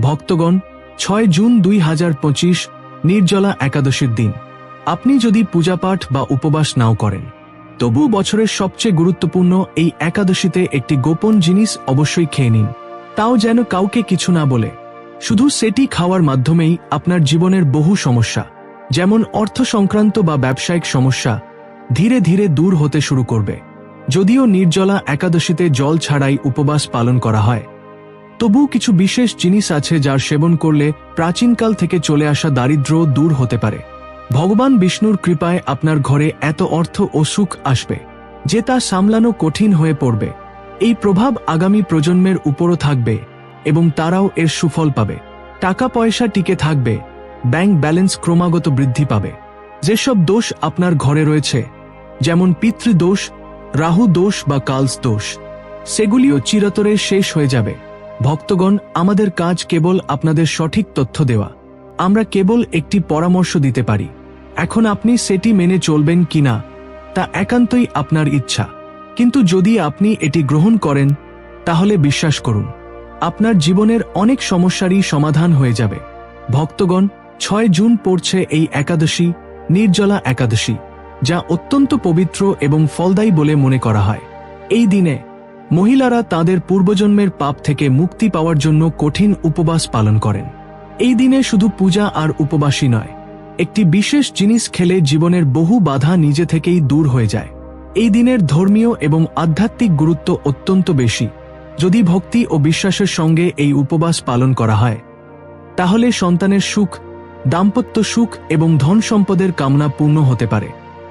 ভক্তগণ, ছয় জুন দুই হাজার পঁচিশ, নির্জলা একাদশীর দিন। আপনি যদি পূজাপাঠ বা উপবাস নাও করেন, তবু বছরের সবচেয়ে গুরুত্বপূর্ণ এই একাদশীতে একটি গোপন জিনিস অবশ্যই খেয়ে নিন। তাও যেন কাউকে কিছু না বলে। শুধু সেটি খাওয়ার মাধ্যমেই আপনার জীবনের বহু সমস্যা, যেমন অর্থ সংক্রান্ত বা ব্যবসায়িক সমস্যা, ধীরে ধীরে দূর হতে শুরু করবে। যদিও নির্জলা একাদশীতে জল ছাড়াই উপবাস পালন করা হয় তবুও কিছু বিশেষ জিনিস আছে যার সেবন করলে প্রাচীনকাল থেকে চলে আসা দারিদ্র দূর হতে পারে। ভগবান বিষ্ণুর কৃপায় আপনার ঘরে এত অর্থ ও সুখ আসবে, যে তা সামলানো কঠিন হয়ে পড়বে। এই প্রভাব আগামী প্রজন্মের উপরও থাকবে এবং তারাও এর সুফল পাবে। টাকা পয়সা টিকে থাকবে, ব্যাংক ব্যালেন্স ক্রমাগত বৃদ্ধি পাবে। যেসব দোষ আপনার ঘরে রয়েছে, যেমন পিতৃদোষ, রাহু দোষ বা কালস দোষ, সেগুলিও চিরতরে শেষ হয়ে যাবে। ভক্তগণ, আমাদের কাজ কেবল আপনাদের সঠিক তথ্য দেওয়া। আমরা কেবল একটি পরামর্শ দিতে পারি। এখন আপনি সেটি মেনে চলবেন কিনা তা একান্তই আপনার ইচ্ছা। কিন্তু যদি আপনি এটি গ্রহণ করেন, তাহলে বিশ্বাস করুন, আপনার জীবনের অনেক সমস্যারই সমাধান হয়ে যাবে। ভক্তগণ, ছয় জুন পড়ছে এই একাদশী, নির্জলা একাদশী, যা অত্যন্ত পবিত্র এবং ফলদায়ী বলে মনে করা হয়। এই দিনে মহিলারা তাদের পূর্বজন্মের পাপ থেকে মুক্তি পাওয়ার জন্য কঠিন উপবাস পালন করেন। এই দিনে শুধু পূজা আর উপবাসী নয়, একটি বিশেষ জিনিস খেলে জীবনের বহু বাধা নিজে থেকেই দূর হয়ে যায়। এই দিনের ধর্মীয় এবং আধ্যাত্মিক গুরুত্ব অত্যন্ত বেশি। যদি ভক্তি ও বিশ্বাসের সঙ্গে এই উপবাস পালন করা হয়, তাহলে সন্তানের সুখ, দাম্পত্য সুখ এবং ধন সম্পদের কামনা পূর্ণ হতে পারে।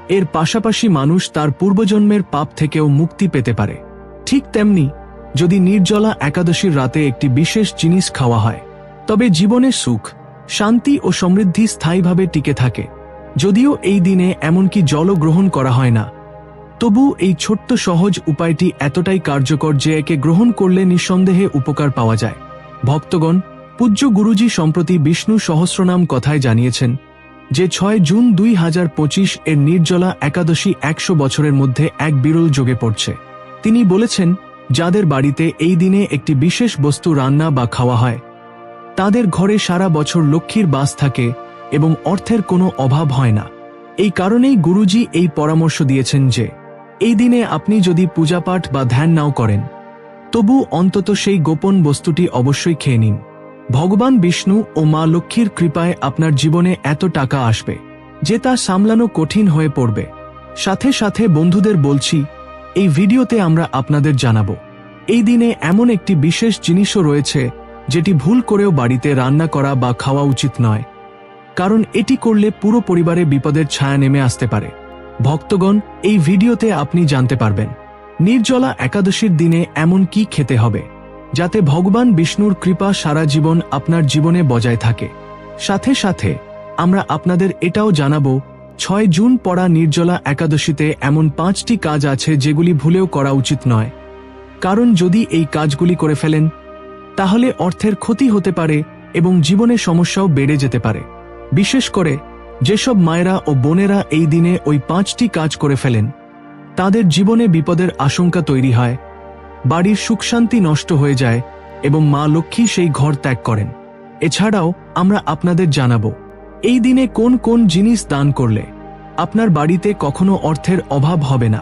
এর পাশাপাশি মানুষ তার পূর্বজন্মের পাপ থেকেও মুক্তি পেতে পারে। ঠিক তেমনি, যদি নির্জলা একাদশীর রাতে একটি বিশেষ জিনিস খাওয়া হয়, তবে জীবনে সুখ, শান্তি ও সমৃদ্ধি স্থায়ীভাবে টিকে থাকে। যদিও এই দিনে এমনকি জলও গ্রহণ করা হয় না। তবু এই ছোট্ট সহজ উপায়টি এতটাই কার্যকর যে একে গ্রহণ করলে নিঃসন্দেহে উপকার পাওয়া যায়। ভক্তগণ, পূজ্য গুরুজি সম্প্রতি বিষ্ণু সহস্রনাম কথায় জানিয়েছেন যে ছয় জুন দুই হাজার পঁচিশ এর নির্জলা একাদশী একশো বছরের মধ্যে এক বিরল যোগে পড়ছে। তিনি বলেছেন, যাদের বাড়িতে এই দিনে একটি বিশেষ বস্তু রান্না বা খাওয়া হয়, তাদের ঘরে সারা বছর লক্ষ্মীর বাস থাকে এবং অর্থের কোনো অভাব হয় না। এই কারণেই গুরুজি এই পরামর্শ দিয়েছেন যে, এই দিনে আপনি যদি পূজাপাঠ বা ধ্যান নাও করেন, তবু অন্তত সেই গোপন বস্তুটি অবশ্যই খেয়ে নিন। ভগবান বিষ্ণু ও মা লক্ষ্মীর কৃপায় আপনার জীবনে এত টাকা আসবে, যে তা সামলানো কঠিন হয়ে পড়বে। সাথে সাথে বন্ধুদের বলছি এই ভিডিওতে আমরা আপনাদের জানাব। এই দিনে এমন একটি বিশেষ জিনিসও রয়েছে, যেটি ভুল করেও বাড়িতে রান্না করা বা খাওয়া উচিত নয়। কারণ এটি করলে পুরো পরিবারে বিপদের ছায়া নেমে আসতে পারে। ভক্তগণ, এই ভিডিওতে আপনি জানতে পারবেন, নির্জলা একাদশীর দিনে এমন কি খেতে হবে, যাতে ভগবান বিষ্ণুর কৃপা সারা জীবন আপনার জীবনে বজায় থাকে। সাথে সাথে আমরা আপনাদের এটাও জানাব ছয় জুন পড়া নির্জলা একাদশীতে এমন পাঁচটি কাজ আছে যেগুলি ভুলেও করা উচিত নয়। কারণ যদি এই কাজগুলি করে ফেলেন, তাহলে অর্থের ক্ষতি হতে পারে এবং জীবনে সমস্যাও বেড়ে যেতে পারে। বিশেষ করে যেসব মায়েরা ও বোনেরা এই দিনে ওই পাঁচটি কাজ করে ফেলেন, তাদের জীবনে বিপদের আশঙ্কা তৈরি হয়, বাড়ির সুখশান্তি নষ্ট হয়ে যায় এবং মা লক্ষ্মী সেই ঘর ত্যাগ করেন। এছাড়াও আমরা আপনাদের জানাব এই দিনে কোন কোন জিনিস দান করলে আপনার বাড়িতে কখনো অর্থের অভাব হবে না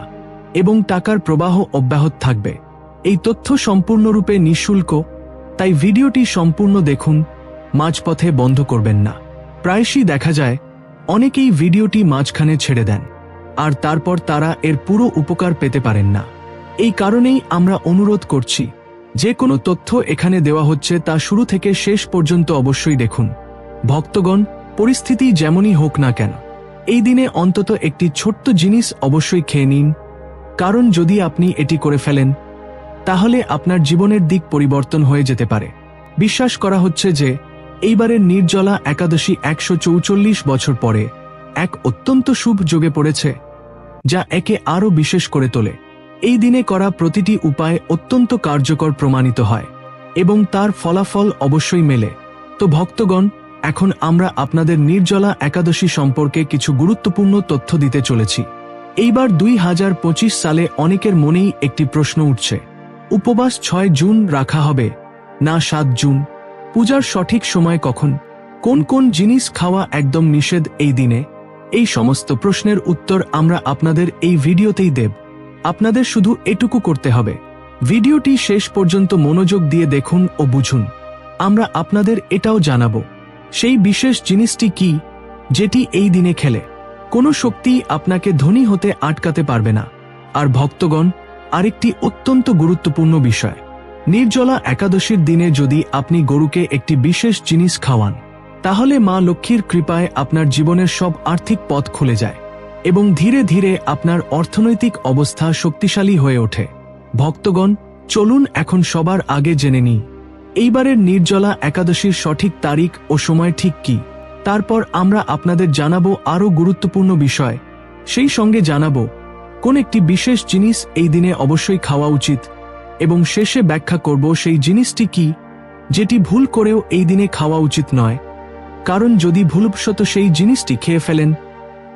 এবং টাকার প্রবাহ অব্যাহত থাকবে। এই তথ্য সম্পূর্ণরূপে নিঃশুল্ক, তাই ভিডিওটি সম্পূর্ণ দেখুন, মাঝপথে বন্ধ করবেন না। প্রায়শই দেখা যায়, অনেকেই ভিডিওটি মাঝখানে ছেড়ে দেন, আর তারপর তারা এর পুরো উপকার পেতে পারেন না। এই কারণেই আমরা অনুরোধ করছি, যে কোনো তথ্য এখানে দেওয়া হচ্ছে তা শুরু থেকে শেষ পর্যন্ত অবশ্যই দেখুন। ভক্তগণ পরিস্থিতি যেমনই হোক না কেন, এই দিনে অন্তত একটি ছোট্ট জিনিস অবশ্যই খেয়ে নিন। কারণ যদি আপনি এটি করে ফেলেন, তাহলে আপনার জীবনের দিক পরিবর্তন হয়ে যেতে পারে। বিশ্বাস করা হচ্ছে যে, এইবারের নির্জলা একাদশী একশো বছর পরে এক অত্যন্ত শুভ যোগে পড়েছে, যা একে আরও বিশেষ করে তোলে। এই দিনে করা প্রতিটি উপায় অত্যন্ত কার্যকর প্রমাণিত হয়, এবং তার ফলাফল অবশ্যই মেলে। তো ভক্তগণ এখন আমরা আপনাদের নির্জলা একাদশী সম্পর্কে কিছু গুরুত্বপূর্ণ তথ্য দিতে চলেছি। এইবার দুই হাজার পঁচিশ সালে অনেকের মনেই একটি প্রশ্ন উঠছে। উপবাস ছয় জুন রাখা হবে, না সাত জুন? পূজার সঠিক সময় কখন? কোন কোন জিনিস খাওয়া একদম নিষেধ এই দিনে? এই সমস্ত প্রশ্নের উত্তর আমরা আপনাদের এই ভিডিওতেই দেব। আপনাদের শুধু এটুকু করতে হবে। ভিডিওটি শেষ পর্যন্ত মনোযোগ দিয়ে দেখুন ও বুঝুন। আমরা আপনাদের এটাও জানাব। সেই বিশেষ জিনিসটি কি যেটি এই দিনে খেলে? কোনো শক্তি আপনাকে ধনী হতে আটকাতে পারবে না। আর ভক্তগণ, আরেকটি অত্যন্ত গুরুত্বপূর্ণ বিষয়। নির্জলা একাদশীর দিনে যদি আপনি গরুকে একটি বিশেষ জিনিস খাওয়ান, তাহলে মা লক্ষ্মীর কৃপায় আপনার জীবনের সব আর্থিক পথ খুলে যায় এবং ধীরে ধীরে আপনার অর্থনৈতিক অবস্থা শক্তিশালী হয়ে ওঠে। ভক্তগণ, চলুন এখন সবার আগে জেনে নিই। এইবারের নির্জলা একাদশীর সঠিক তারিখ ও সময় ঠিক কি? তারপর আমরা আপনাদের জানাব আরও গুরুত্বপূর্ণ বিষয়। সেই সঙ্গে জানাব, কোন একটি বিশেষ জিনিস এই দিনে অবশ্যই খাওয়া উচিত, এবং শেষে ব্যাখ্যা করব সেই জিনিসটি কি, যেটি ভুল করেও এই দিনে খাওয়া উচিত নয়। কারণ যদি ভুলবশত সেই জিনিসটি খেয়ে ফেলেন,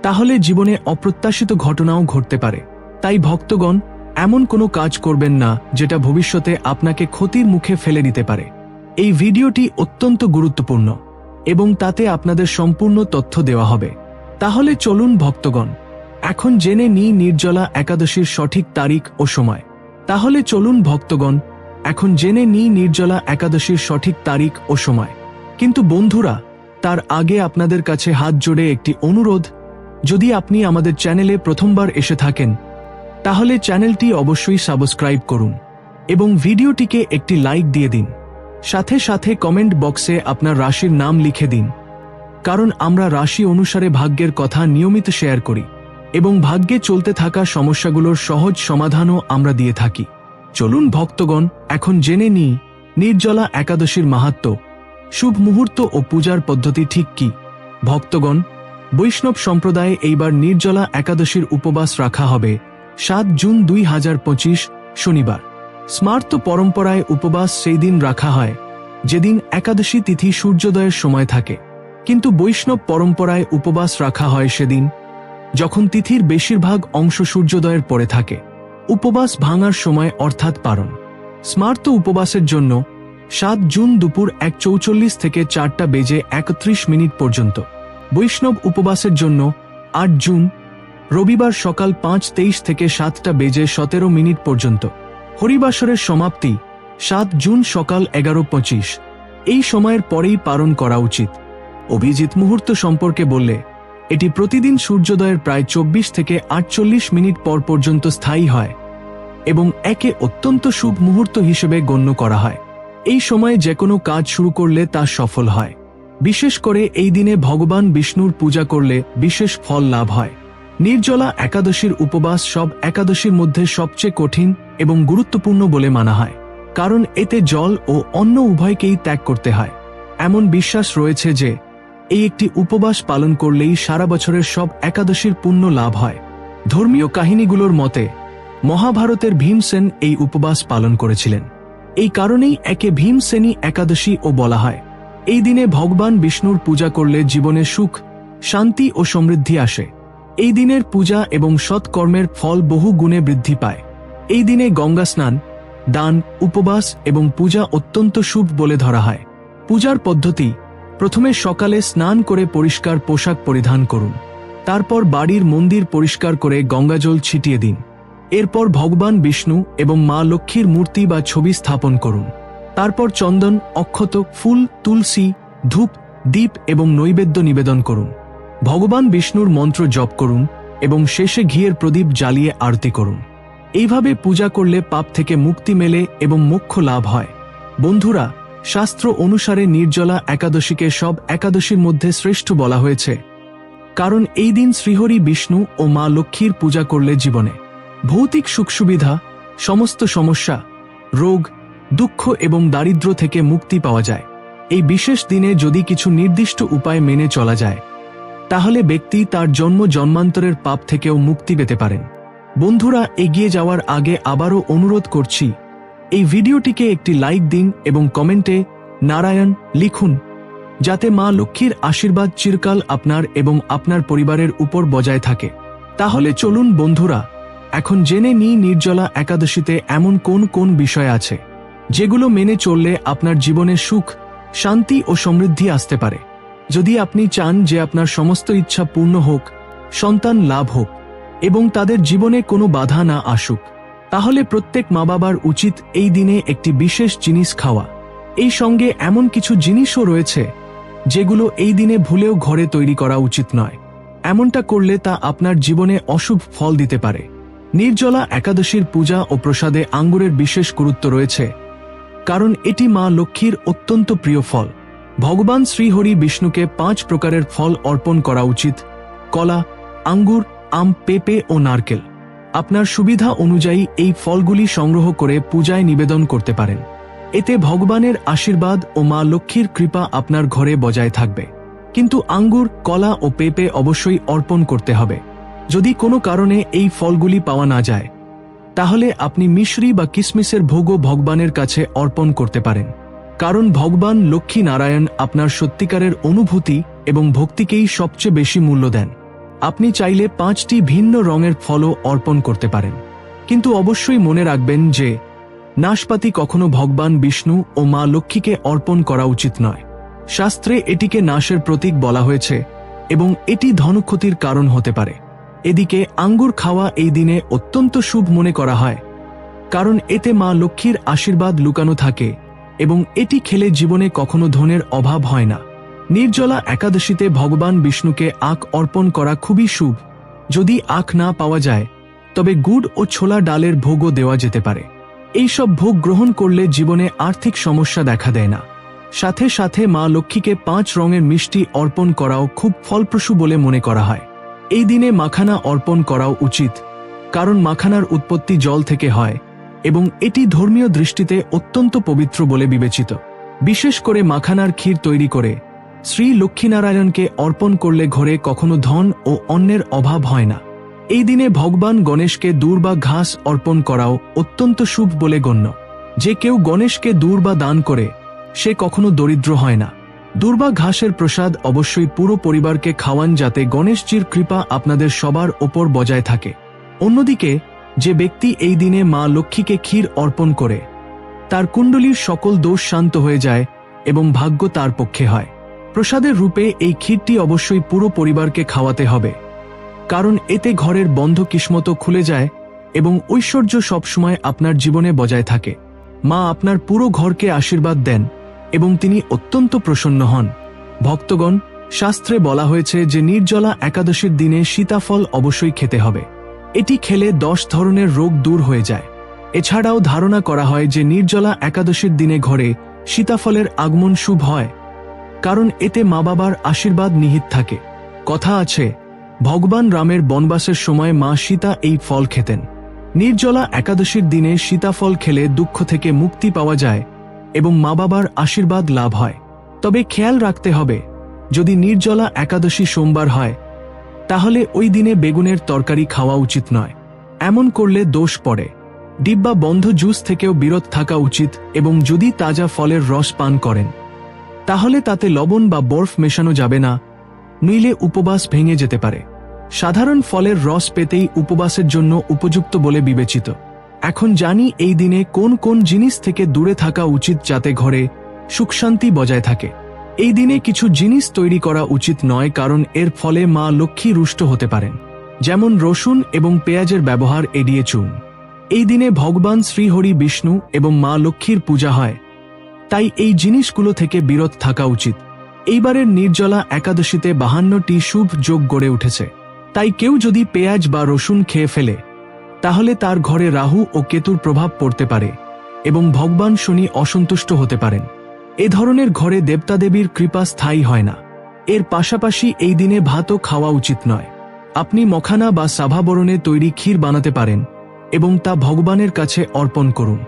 তাহলে জীবনে অপ্রত্যাশিত ঘটনাও ঘটতে পারে। তাই ভক্তগণ এমন কোনো কাজ করবেন না যেটা ভবিষ্যতে আপনাকে ক্ষতির মুখে ফেলে দিতে পারে। এই ভিডিওটি অত্যন্ত গুরুত্বপূর্ণ এবং তাতে আপনাদের সম্পূর্ণ তথ্য দেওয়া হবে। তাহলে চলুন ভক্তগণ, এখন জেনে নিই নির্জলা একাদশীর সঠিক তারিখ ও সময়। তাহলে চলুন ভক্তগণ, এখন জেনে নিই নির্জলা একাদশীর সঠিক তারিখ ও সময়। কিন্তু বন্ধুরা, তার আগে আপনাদের কাছে হাত জোড়ে একটি অনুরোধ। যদি আপনি আমাদের চ্যানেলে প্রথমবার এসে থাকেন তাহলে চ্যানেলটি অবশ্যই সাবস্ক্রাইব করুন এবং ভিডিওটিকে একটি লাইক দিয়ে দিন। সাথে সাথে কমেন্ট বক্সে আপনার রাশির নাম লিখে দিন। কারণ আমরা রাশি অনুসারে ভাগ্যের কথা নিয়মিত শেয়ার করি এবং ভাগ্যে চলতে থাকা সমস্যাগুলোর সহজ সমাধানও আমরা দিয়ে থাকি। চলুন ভক্তগণ, এখন জেনে নিই নির্জলা একাদশীর মাহাত্ম। শুভ মুহূর্ত ও পূজার পদ্ধতি ঠিক কি? ভক্তগণ, বৈষ্ণব সম্প্রদায়ে এইবার নির্জলা একাদশীর উপবাস রাখা হবে। সাত জুন দুই হাজার পঁচিশ, শনিবার। স্মার্ত পরম্পরায় উপবাস সেই দিন রাখা হয়, যেদিন একাদশী তিথি সূর্যোদয়ের সময় থাকে। কিন্তু বৈষ্ণব পরম্পরায় উপবাস রাখা হয় সেদিন, যখন তিথির বেশিরভাগ অংশ সূর্যোদয়ের পরে থাকে। উপবাস ভাঙার সময় অর্থাৎ পারণ স্মার্ত উপবাসের জন্য সাত জুন দুপুর এক চৌচল্লিশ থেকে চারটা বেজে একত্রিশ মিনিট পর্যন্ত। বৈষ্ণব উপবাসের জন্য আট জুন রবিবার সকাল পাঁচ তেইশ থেকে সাতটা বেজে সতেরো মিনিট পর্যন্ত। হরিবাসরের সমাপ্তি, সাত জুন সকাল এগারো পঁচিশ। এই সময়ের পরেই পালন করা উচিত। অভিজিৎ মুহূর্ত সম্পর্কে বললে, এটি প্রতিদিন সূর্যোদয়ের প্রায় চব্বিশ থেকে আটচল্লিশ মিনিট পর পর্যন্ত স্থায়ী হয় এবং একে অত্যন্ত শুভ মুহূর্ত হিসেবে গণ্য করা হয়। এই সময়ে যে কোনো কাজ শুরু করলে তা সফল হয়। বিশেষ করে এই দিনে ভগবান বিষ্ণুর পূজা করলে বিশেষ ফল লাভ হয়। নির্জলা একাদশীর উপবাস সব একাদশীর মধ্যে সবচেয়ে কঠিন এবং গুরুত্বপূর্ণ বলে মানা হয়, কারণ এতে জল ও অন্য উভয়কেই ত্যাগ করতে হয়। এমন বিশ্বাস রয়েছে যে, এই একটি উপবাস পালন করলেই সারা বছরের সব একাদশীর পুণ্য লাভ হয়। ধর্মীয় কাহিনীগুলোর মতে, মহাভারতের ভীমসেন এই উপবাস পালন করেছিলেন। এই কারণেই একে ভীমসেনী একাদশী ও বলা হয়। এই দিনে ভগবান বিষ্ণুর পূজা করলে জীবনে সুখ, শান্তি ও সমৃদ্ধি আসে। এই দিনের পূজা এবং সৎকর্মের ফল বহু গুণে বৃদ্ধি পায়। এই দিনে গঙ্গা স্নান, দান, উপবাস এবং পূজা অত্যন্ত শুভ বলে ধরা হয়। পূজার পদ্ধতি, প্রথমে সকালে স্নান করে পরিষ্কার পোশাক পরিধান করুন। তারপর বাড়ির মন্দির পরিষ্কার করে গঙ্গাজল ছিটিয়ে দিন। এরপর ভগবান বিষ্ণু এবং মা লক্ষ্মীর মূর্তি বা ছবি স্থাপন করুন। তারপর চন্দন, অক্ষত, ফুল, তুলসী, ধূপ, দীপ এবং নৈবেদ্য নিবেদন করুন। ভগবান বিষ্ণুর মন্ত্র জপ করুন এবং শেষে ঘিয়ের প্রদীপ জ্বালিয়ে আরতি করুন। এইভাবে পূজা করলে পাপ থেকে মুক্তি মেলে এবং মোক্ষ লাভ হয়। বন্ধুরা, শাস্ত্র অনুসারে নির্জলা একাদশীকে সব একাদশীর মধ্যে শ্রেষ্ঠ বলা হয়েছে। কারণ এই দিন শ্রীহরি বিষ্ণু ও মা লক্ষ্মীর পূজা করলে জীবনে ভৌতিক সুখ সুবিধা সমস্ত সমস্যা, রোগ, দুঃখ এবং দারিদ্র থেকে মুক্তি পাওয়া যায়। এই বিশেষ দিনে যদি কিছু নির্দিষ্ট উপায় মেনে চলা যায় তাহলে ব্যক্তি তার জন্ম জন্মান্তরের পাপ থেকেও মুক্তি পেতে পারেন। বন্ধুরা, এগিয়ে যাওয়ার আগে আবারও অনুরোধ করছি, এই ভিডিওটিকে একটি লাইক দিন এবং কমেন্টে নারায়ণ লিখুন, যাতে মা লক্ষ্মীর আশীর্বাদ চিরকাল আপনার এবং আপনার পরিবারের উপর বজায় থাকে। তাহলে চলুন বন্ধুরা, এখন জেনে নিই নির্জলা একাদশীতে এমন কোন কোন বিষয় আছে, যেগুলো মেনে চললে আপনার জীবনে সুখ, শান্তি ও সমৃদ্ধি আসতে পারে। যদি আপনি চান যে আপনার সমস্ত ইচ্ছা পূর্ণ হোক, সন্তান লাভ হোক, এবং তাদের জীবনে কোনো বাধা না আসুক, তাহলে প্রত্যেক মা বাবার উচিত এই দিনে একটি বিশেষ জিনিস খাওয়া। এই সঙ্গে এমন কিছু জিনিসও রয়েছে, যেগুলো এই দিনে ভুলেও ঘরে তৈরি করা উচিত নয়। এমনটা করলে তা আপনার জীবনে অশুভ ফল দিতে পারে। নির্জলা একাদশীর পূজা ও প্রসাদে আঙ্গুরের বিশেষ গুরুত্ব রয়েছে, কারণ এটি মা লক্ষ্মীর অত্যন্ত প্রিয় ফল। ভগবান শ্রীহরি বিষ্ণুকে পাঁচ প্রকারের ফল অর্পণ করা উচিত। কলা, আঙ্গুর, আম, পেঁপে ও নারকেল। আপনার সুবিধা অনুযায়ী এই ফলগুলি সংগ্রহ করে পূজায় নিবেদন করতে পারেন। এতে ভগবানের আশীর্বাদ ও মা লক্ষ্মীর কৃপা আপনার ঘরে বজায় থাকবে। কিন্তু আঙ্গুর, কলা ও পেঁপে অবশ্যই অর্পণ করতে হবে। যদি কোনো কারণে এই ফলগুলি পাওয়া না যায়, তাহলে আপনি মিশ্রি বা কিসমিসের ভোগও ভগবানের কাছে অর্পণ করতে পারেন। কারণ ভগবান লক্ষ্মী নারায়ণ আপনার সত্যিকারের অনুভূতি এবং ভক্তিকেই সবচেয়ে বেশি মূল্য দেন। আপনি চাইলে পাঁচটি ভিন্ন রঙের ফলও অর্পণ করতে পারেন। কিন্তু অবশ্যই মনে রাখবেন যে, নাশপাতি কখনো ভগবান বিষ্ণু ও মা লক্ষ্মীকে অর্পণ করা উচিত নয়। শাস্ত্রে এটিকে নাশের প্রতীক বলা হয়েছে এবং এটি ধনক্ষতির কারণ হতে পারে। এদিকে আঙ্গুর খাওয়া এই দিনে অত্যন্ত শুভ মনে করা হয়, কারণ এতে মা লক্ষ্মীর আশীর্বাদ লুকানো থাকে এবং এটি খেলে জীবনে কখনো ধনের অভাব হয় না। নির্জলা একাদশীতে ভগবান বিষ্ণুকে আখ অর্পণ করা খুবই শুভ। যদি আখ না পাওয়া যায়, তবে গুড় ও ছোলা ডালের ভোগও দেওয়া যেতে পারে। এইসব ভোগ গ্রহণ করলে জীবনে আর্থিক সমস্যা দেখা দেয় না। সাথে সাথে মা লক্ষ্মীকে পাঁচ রঙের মিষ্টি অর্পণ করাও খুব ফলপ্রসূ বলে মনে করা হয়। এই দিনে মাখানা অর্পণ করাও উচিত, কারণ মাখানার উৎপত্তি জল থেকে হয়। এবং এটি ধর্মীয় দৃষ্টিতে অত্যন্ত পবিত্র বলে বিবেচিত। বিশেষ করে মাখানার ক্ষীর তৈরি করে শ্রী লক্ষ্মীনারায়ণকে অর্পণ করলে ঘরে কখনো ধন ও অন্যের অভাব হয় না। এই দিনে ভগবান গণেশকে দূর বা ঘাস অর্পণ করাও অত্যন্ত শুভ বলে গণ্য। যে কেউ গণেশকে দূর বা দান করে, সে কখনো দরিদ্র হয় না। দুর্বা ঘাসের প্রসাদ অবশ্যই পুরো পরিবারকে খাওয়ান যাতে গণেশজির কৃপা আপনাদের সবার ওপর বজায় থাকে। অন্যদিকে যে ব্যক্তি এই দিনে মা লক্ষ্মীকে ক্ষীর অর্পণ করে, তার কুণ্ডলীর সকল দোষ শান্ত হয়ে যায় এবং ভাগ্য তার পক্ষে হয়। প্রসাদের রূপে এই ক্ষীরটি অবশ্যই পুরো পরিবারকে খাওয়াতে হবে, কারণ এতে ঘরের বন্ধ কিসমত খুলে যায় এবং ঐশ্বর্য সবসময় আপনার জীবনে বজায় থাকে। মা আপনার পুরো ঘরকে আশীর্বাদ দেন এবং তিনি অত্যন্ত প্রসন্ন হন। ভক্তগণ, শাস্ত্রে বলা হয়েছে যে নির্জলা একাদশীর দিনে সীতাফল অবশ্যই খেতে হবে। এটি খেলে দশ ধরনের রোগ দূর হয়ে যায়। এছাড়াও ধারণা করা হয় যে নির্জলা একাদশীর দিনে ঘরে সীতাফলের আগমন শুভ হয়, কারণ এতে মা বাবার আশীর্বাদ নিহিত থাকে। কথা আছে, ভগবান রামের বনবাসের সময় মা সীতা এই ফল খেতেন। নির্জলা একাদশীর দিনে সীতাফল খেলে দুঃখ থেকে মুক্তি পাওয়া যায় এবং মা বাবার আশীর্বাদ লাভ হয়। তবে খেয়াল রাখতে হবে, যদি নির্জলা একাদশী সোমবার হয় তাহলে ওই দিনে বেগুনের তরকারি খাওয়া উচিত নয়। এমন করলে দোষ পড়ে। ডিব্বা বন্ধ জুস থেকেও বিরত থাকা উচিত এবং যদি তাজা ফলের রস পান করেন। তাহলে তাতে লবণ বা বরফ মেশানো যাবে না, নইলে উপবাস ভেঙে যেতে পারে। সাধারণ ফলের রস পেতেই উপবাসের জন্য উপযুক্ত বলে বিবেচিত। এখন জানি এই দিনে কোন কোন জিনিস থেকে দূরে থাকা উচিত যাতে ঘরে সুখশান্তি বজায় থাকে। এই দিনে কিছু জিনিস তৈরি করা উচিত নয়, কারণ এর ফলে মা লক্ষ্মী রুষ্ট হতে পারেন। যেমন রসুন এবং পেঁয়াজের ব্যবহার এড়িয়ে চুন এই দিনে ভগবান শ্রীহরি বিষ্ণু এবং মা লক্ষ্মীর পূজা হয়। তাই এই জিনিসগুলো থেকে বিরত থাকা উচিত। এইবারের নির্জলা একাদশীতে বাহান্নটি শুভ যোগ গড়ে উঠেছে। তাই কেউ যদি পেঁয়াজ বা রসুন খেয়ে ফেলে, তাহলে তার ঘরে রাহু ও কেতুর প্রভাব পড়তে পারে এবং ভগবান শনি অসন্তুষ্ট হতে পারেন। এ ধরনের ঘরে দেবতাদেবীর কৃপা স্থায়ী হয় না। এর পাশাপাশি এই দিনে ভাতও খাওয়া উচিত নয়। আপনি মখানা বা সাভাবরণে তৈরি ক্ষীর বানাতে পারেন এবং তা ভগবানের কাছে অর্পণ করুন।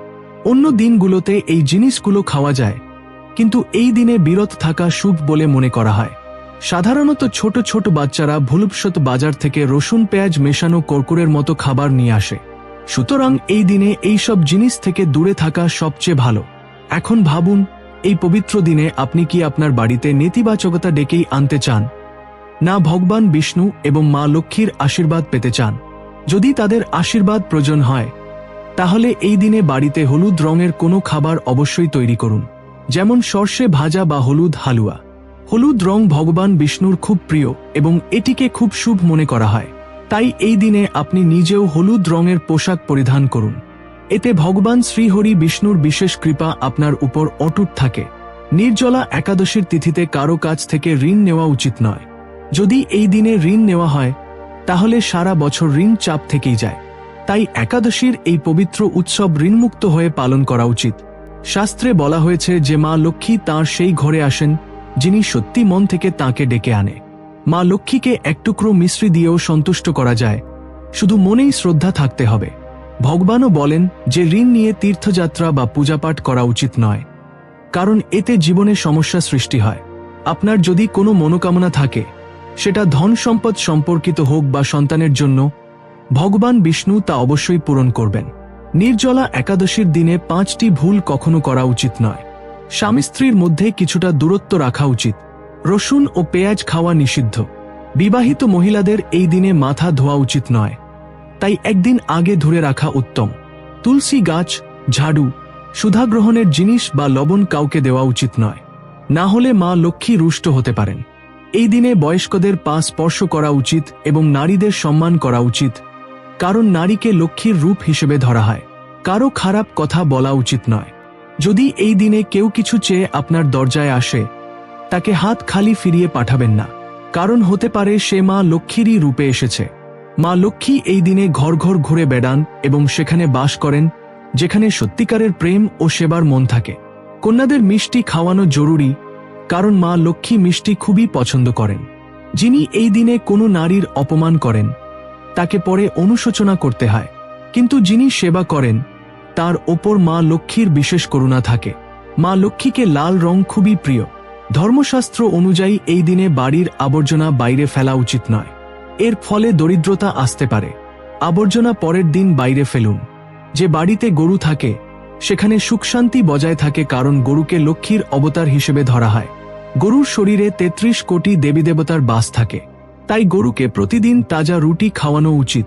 অন্য দিনগুলোতে এই জিনিসগুলো খাওয়া যায়, কিন্তু এই দিনে বিরত থাকা শুভ বলে মনে করা হয়। সাধারণত ছোট ছোট বাচ্চারা ভুলুপসত বাজার থেকে রসুন পেঁয়াজ মেশানো কর্কুরের মতো খাবার নিয়ে আসে। সুতরাং এই দিনে এই সব জিনিস থেকে দূরে থাকা সবচেয়ে ভালো। এখন ভাবুন এই পবিত্র দিনে আপনি কি আপনার বাড়িতে নেতিবাচকতা ডেকেই আনতে চান? না ভগবান বিষ্ণু এবং মা লক্ষ্মীর আশীর্বাদ পেতে চান? যদি তাদের আশীর্বাদ প্রয়োজন হয়, তাহলে এই দিনে বাড়িতে হলুদ রঙের কোনো খাবার অবশ্যই তৈরি করুন। যেমন সর্ষে ভাজা বা হলুদ হালুয়া। হলুদ রং ভগবান বিষ্ণুর খুব প্রিয় এবং এটিকে খুব শুভ মনে করা হয়। তাই এই দিনে আপনি নিজেও হলুদ রঙের পোশাক পরিধান করুন। এতে ভগবান শ্রীহরি বিষ্ণুর বিশেষ কৃপা আপনার উপর অটুট থাকে। নির্জলা একাদশীর তিথিতে কারও কাছ থেকে ঋণ নেওয়া উচিত নয়। যদি এই দিনে ঋণ নেওয়া হয়, তাহলে সারা বছর ঋণ চাপ থেকেই যায়। তাই একাদশীর এই পবিত্র উৎসব ঋণমুক্ত হয়ে পালন করা উচিত। শাস্ত্রে বলা হয়েছে যে মা লক্ষ্মী তাঁর সেই ঘরে আসেন, যিনি সত্যি মন থেকে তাকে ডেকে আনে। মা লক্ষ্মীকে এক টুকরো মিশ্রি দিয়েও সন্তুষ্ট করা যায়। শুধু মনেই শ্রদ্ধা থাকতে হবে। ভগবানও বলেন যে ঋণ নিয়ে তীর্থযাত্রা বা পূজাপাঠ করা উচিত নয়, কারণ এতে জীবনে সমস্যা সৃষ্টি হয়। আপনার যদি কোনো মনোকামনা থাকে, সেটা ধন সম্পদ সম্পর্কিত হোক বা সন্তানের জন্য, ভগবান বিষ্ণু তা অবশ্যই পূরণ করবেন। নির্জলা একাদশীর দিনে পাঁচটি ভুল কখনো করা উচিত নয়। স্বামী স্ত্রীর মধ্যে কিছুটা দূরত্ব রাখা উচিত। রসুন ও পেঁয়াজ খাওয়া নিষিদ্ধ। বিবাহিত মহিলাদের এই দিনে মাথা ধোয়া উচিত নয়। তাই একদিন আগে ধরে রাখা উত্তম। তুলসী গাছ, ঝাড়ু, সুধাগ্রহণের জিনিস বা লবণ কাউকে দেওয়া উচিত নয়। না হলে মা লক্ষ্মী রুষ্ট হতে পারেন। এই দিনে বয়স্কদের পা স্পর্শ করা উচিত এবং নারীদের সম্মান করা উচিত। কারণ নারীকে লক্ষ্মীর রূপ হিসেবে ধরা হয়। কারও খারাপ কথা বলা উচিত নয়। যদি এই দিনে কেউ কিছু চেয়ে আপনার দরজায় আসে, তাকে হাত খালি ফিরিয়ে পাঠাবেন না। কারণ হতে পারে সে মা লক্ষ্মীরই রূপে এসেছে। মা লক্ষ্মী এই দিনে ঘর ঘর ঘুরে বেড়ান এবং সেখানে বাস করেন, যেখানে সত্যিকারের প্রেম ও সেবার মন থাকে। কন্যাদের মিষ্টি খাওয়ানো জরুরি, কারণ মা লক্ষ্মী মিষ্টি খুবই পছন্দ করেন। যিনি এই দিনে কোনো নারীর অপমান করেন, তাকে পরে অনুশোচনা করতে হয়। কিন্তু যিনি সেবা করেন, তার ওপর মা লক্ষ্মীর বিশেষ করুণা থাকে। মা লক্ষ্মীকে লাল রং খুবই প্রিয়। ধর্মশাস্ত্র অনুযায়ী এই দিনে বাড়ির আবর্জনা বাইরে ফেলা উচিত নয়। এর ফলে দরিদ্রতা আসতে পারে। আবর্জনা পরের দিন বাইরে ফেলুন। যে বাড়িতে গরু থাকে, সেখানে সুখশান্তি বজায় থাকে কারণ গরুকে লক্ষ্মীর অবতার হিসেবে ধরা হয়। গরুর শরীরে তেত্রিশ কোটি দেবীদেবতার বাস থাকে। তাই গরুকে প্রতিদিন তাজা রুটি খাওয়ানো উচিত।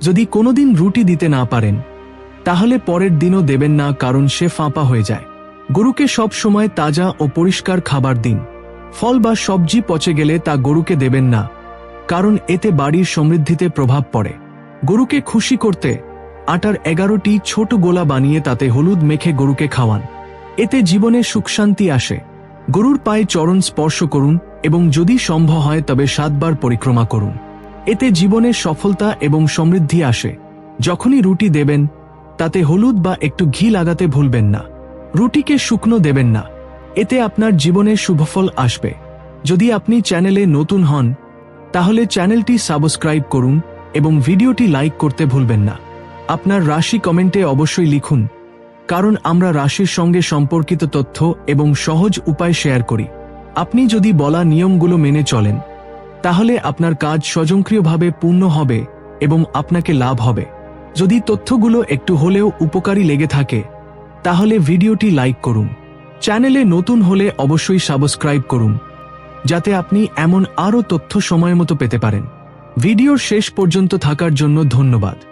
যদি কোনোদিন রুটি দিতে না পারেন, তাহলে পরের দিনও দেবেন না কারণ সে ফাঁপা হয়ে যায়। গরুকে সব সময় তাজা ও পরিষ্কার খাবার দিন। ফল বা সবজি পচে গেলে তা গরুকে দেবেন না। কারণ এতে বাড়ির সমৃদ্ধিতে প্রভাব পড়ে। গরুকে খুশি করতে আটার এগারোটি ছোট গোলা বানিয়ে তাতে হলুদ মেখে গরুকে খাওয়ান। এতে জীবনে সুখশান্তি আসে। গরুর পায়ে চরণ স্পর্শ করুন এবং যদি সম্ভব হয় তবে সাতবার পরিক্রমা করুন। এতে জীবনে সফলতা এবং সমৃদ্ধি আসে। যখনই রুটি দেবেন, তাতে হলুদ বা একটু ঘি লাগাতে ভুলবেন না। রুটিকে শুকনো দেবেন না। এতে আপনার জীবনে শুভফল আসবে। যদি আপনি চ্যানেলে নতুন হন তাহলে চ্যানেলটি সাবস্ক্রাইব করুন এবং ভিডিওটি লাইক করতে ভুলবেন না। আপনার রাশি কমেন্টে অবশ্যই লিখুন, কারণ আমরা রাশির সঙ্গে সম্পর্কিত তথ্য এবং সহজ উপায় শেয়ার করি। আপনি যদি বলা নিয়মগুলো মেনে চলেন, তাহলে আপনার কাজ স্বয়ংক্রিয়ভাবে পূর্ণ হবে এবং আপনাকে লাভ হবে। যদি তথ্যগুলো একটু হলেও উপকারী লেগে থাকে, তাহলে ভিডিওটি লাইক করুন। চ্যানেলে নতুন হলে অবশ্যই সাবস্ক্রাইব করুন। যাতে আপনি এমন আরও তথ্য সময় মতো পেতে পারেন। ভিডিওর শেষ পর্যন্ত থাকার জন্য ধন্যবাদ।